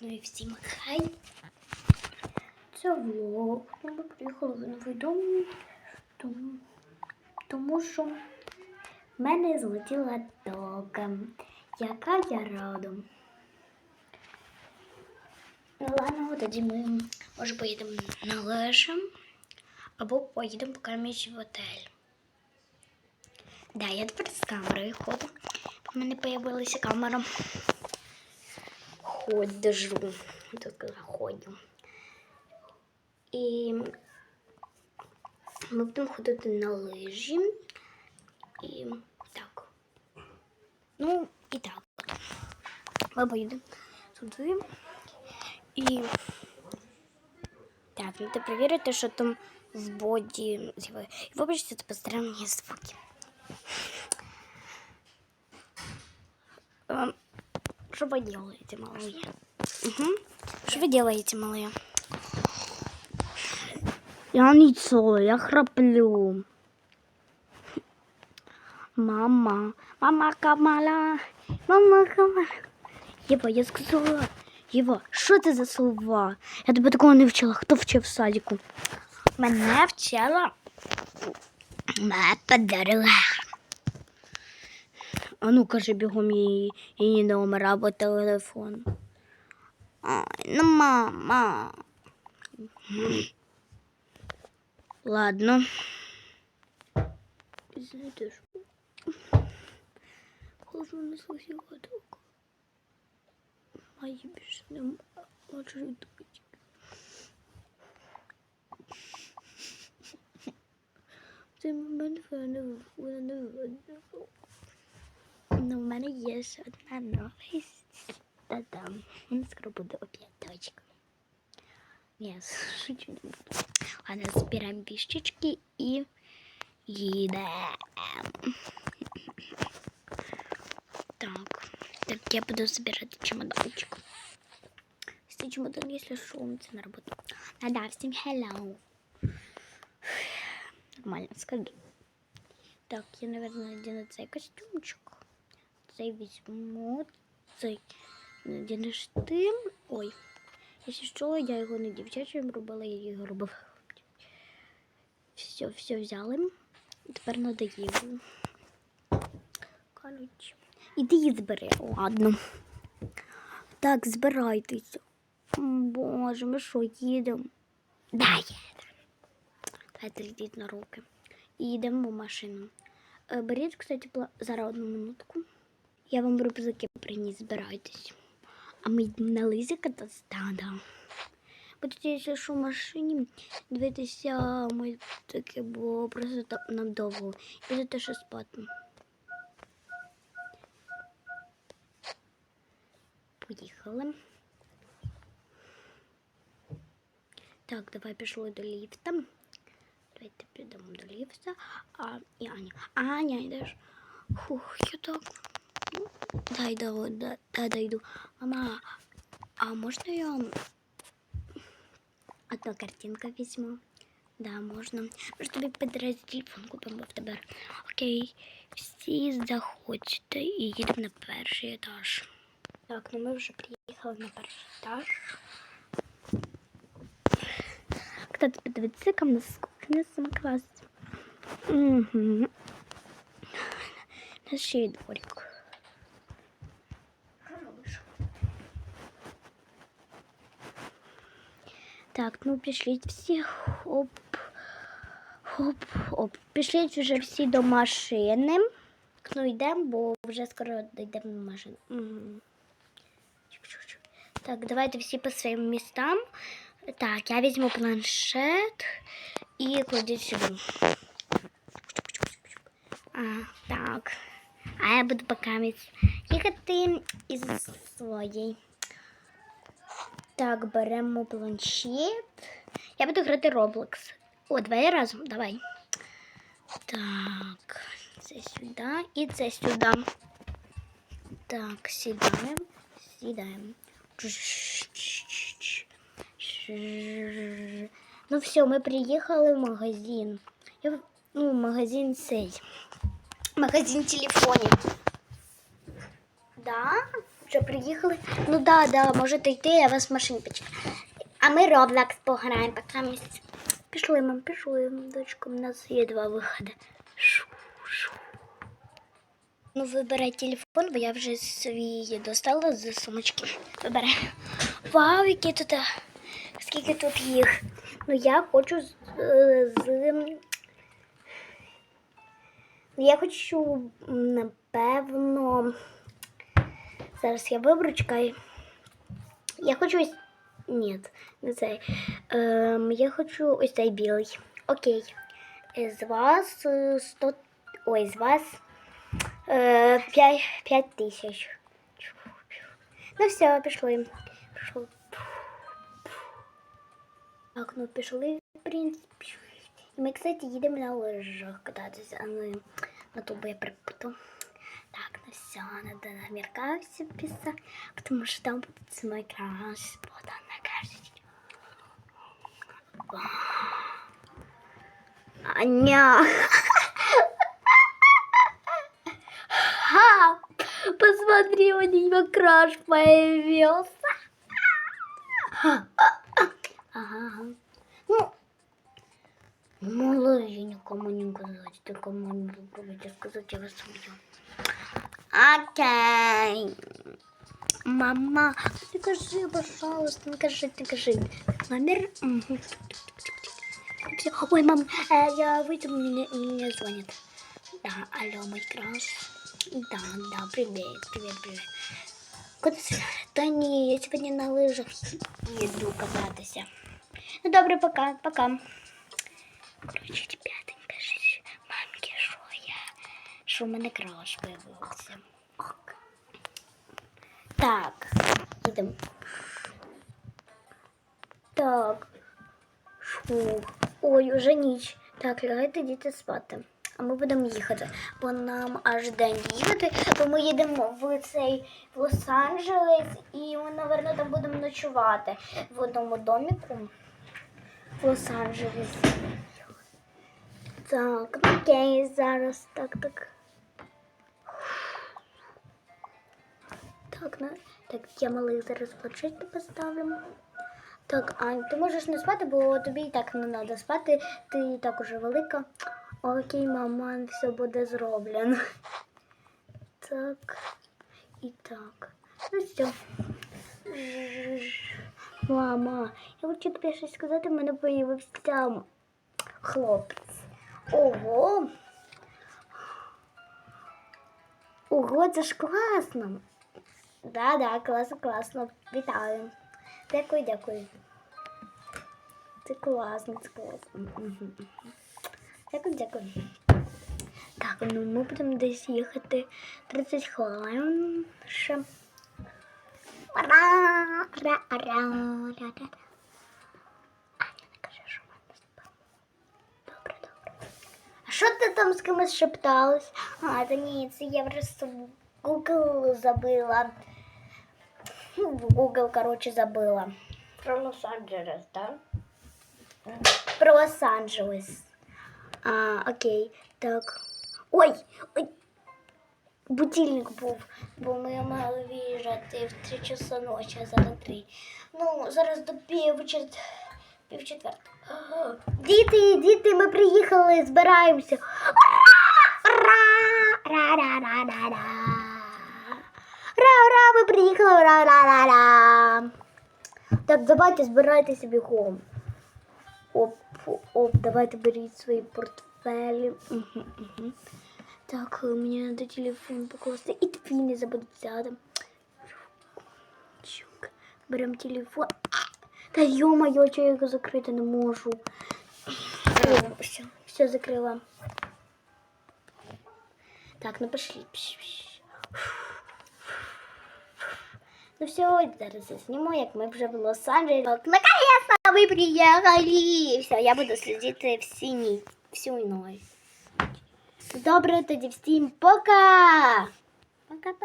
ну і всім хай. Це влог. Ну, Ми приїхали в новий дом, тому, тому що в мене злетіла тока. Яка я рада. Ну ладно, тоді ми може поїдемо на лежа або поїдемо покамість в отель. Да, я тепер з камерою ходжу. У мене появилася камера. Ходжу. Так ходжу. І ми будемо ходити на лижі. І так. Ну, і так. Ми поїдемо туди. І так, треба перевірити, що там в боді з'явилося. І вибачте за посторонні звуки. Что вы делаете, малые? Угу. Что вы делаете, малые? Я ничего, я храплю. Мама, мама Камала, мама Камала. Ева, я сказала, Ева, що це за слова? Я тебе такого не вчила. Хто вчив в садіку? Мене вчила. Мене подарила. А ну кажи бігом її, її номер або телефон. Ай, ну мама. Ладно. Знаєте що? Хожу не слухала так. Мої більше нема. Хочу йдуть. В цей момент вона не вона не видно. Ну, в мене є ще одна новість. Та-дам. Він скоро буде оп'яточка. Я шучу не буду. Ладно, збираємо віщички і їдемо. Так. Так, я буду збирати чемоданчик. Если чемодан, если шум, це на роботу. А да, всім hello. Нормально, скажи. Так, я, наверное, надену цей костюмчик. Цей візьму, цей надіну штим. Ой, якщо що, я його не дівчачим робила, я його робила. Все, все взяли. Тепер надо її. Короче. Іди її збери. Ладно. Так, збирайтеся. Боже, ми що, їдемо? Да, їдемо. Давайте йдіть на руки. І йдемо в машину. Е, Беріть, кстати, пла- зараз одну минутку. Я вам рюкзаки приніс, збирайтесь. А ми на лизі кататися. Да, да. Будете, що в машині, дивитися мультики, бо просто так нам довго. І за те, що спати. Поїхали. Так, давай пішли до ліфта. Давайте підемо до ліфта. А, і Аня. Аня, йдеш. Фух, я так. Ну, дай, да, да, да, дойду. Мама, а можна я одну картинку візьму? Да, можна. Може тобі підраз телефон купимо в тебе. Окей. Всі заходьте і їдемо на перший етаж. Так, ну ми вже приїхали на перший етаж. Кстати, подивіться, яка в нас кухня самоклас. Угу. У нас ще є дворик. Так, ну пішліть всі. Хоп. Хоп, хоп. Пішліть вже всі до машини. Ну, йдемо, бо вже скоро дійдемо до машини. Мгм. Так, давайте всі по своїм містам. Так, я візьму планшет і кладіть сюди. А, так. А я буду поки їхати із своєї. Так, беремо планшет. Я буду грати Roblox. О, давай разом, давай. Так, це сюди і це сюди. Так, сідаємо, сідаємо. Ну все, ми приїхали в магазин. Я, ну, магазин цей. Магазин телефонів. Да? Вже приїхали? Ну да, да, можете йти, я вас в машині почекаю. А ми Roblox пограємо, поки місяць. Пішли, мам, пішли, дочка, у нас є два виходи. Шу, шу. Ну, вибирай телефон, бо я вже свій достала з сумочки. Вибирай. Вау, які тут. Скільки тут їх. Ну, я хочу з. е, з Ну, я хочу, напевно. Зараз я виберу, чекай. Я хочу ось. Ні, не цей. Ем, я хочу ось цей білий. Окей. Е, З вас е, 100. Ой, з вас е, 5, 5 тисяч. Ну все, пішли. Пішли. Так, ну пішли, в принципі. І ми, кстати, їдемо на лижах кататися, а не на я ну все, надо номерка все писать, потому что там будет мой краш. Вот она, кажется. Аня! Ха! Посмотри, у нее краш появился. Ага. Ну, мало я никому не ты кому не попробуйте сказать, я вас убью. Окей. Мама, ты скажи, пожалуйста, скажи, ты скажи. Номер. Ой, мам, э, я выйду, мне, мне звонят. Да, алло, мой краш. Да, да, привет, привет, привет. Куда ты? Да не, я сегодня на лыжах еду кататься. Ну, добре, пока, пока. Короче, Що в мене краш появився. Ок. Так, їдемо. Так. Фу. Ой, уже ніч. Так, лягайте діти спати. А ми будемо їхати, бо нам аж день їхати, бо ми їдемо в цей в Лос-Анджелес і ми, напевно, там будемо ночувати в одному доміку в Лос-Анджелесі. Так, ну окей, зараз так, так. Так, на... так, я малий зараз планшетки поставлю. Так, Ань, ти можеш не спати, бо тобі і так не треба спати. Ти і так уже велика. Окей, мама, все буде зроблено. Так. І так. Ну все. Мама, я хочу тобі щось сказати, в мене появився хлопець. Ого. Ого, це ж класно. Да, да, класно, класно. Вітаю. Дякую, дякую. Це класно, це класно. Дякую, дякую. Так, ну ми будемо десь їхати 30 хвилин ще. Не кажи, що мене. Добре, добре. А що ти там з кимось шепталась? А, та ні, це я просто в Google забила. Ну, в Google, короче, забыла. Про Лос-Анджелес, так? Про Лос-Анджелес. А, окей, так. Ой, ой. Будильник був, бо ми мали виїжджати в 3 часа ночі, а зараз 3. Ну, зараз до пів, чет... пів четвертого. Діти, діти, ми приїхали, збираємося. Ура! Ура! Ра-ра-ра-ра-ра! Ура, ура, ми приїхали, ура-ра-ра-ра! Так, давайте збирайтеся бігом. Оп, оп, давайте беріть свої портфелі. Угу, угу. Так, мені треба телефон покласти. І твій не забудь взяти. Чук. Беремо телефон. Та йо-моє, чого я його закрити не можу. О, все, все закрила. Так, ну пошли. Пш, пш. Ну все, зараз я зніму, як ми вже в Лос-Анджелесі. Наконец-то ми приїхали. Все, я буду слідити всі ні, всю ніч. Добре, тоді всім пока. Пока-пока.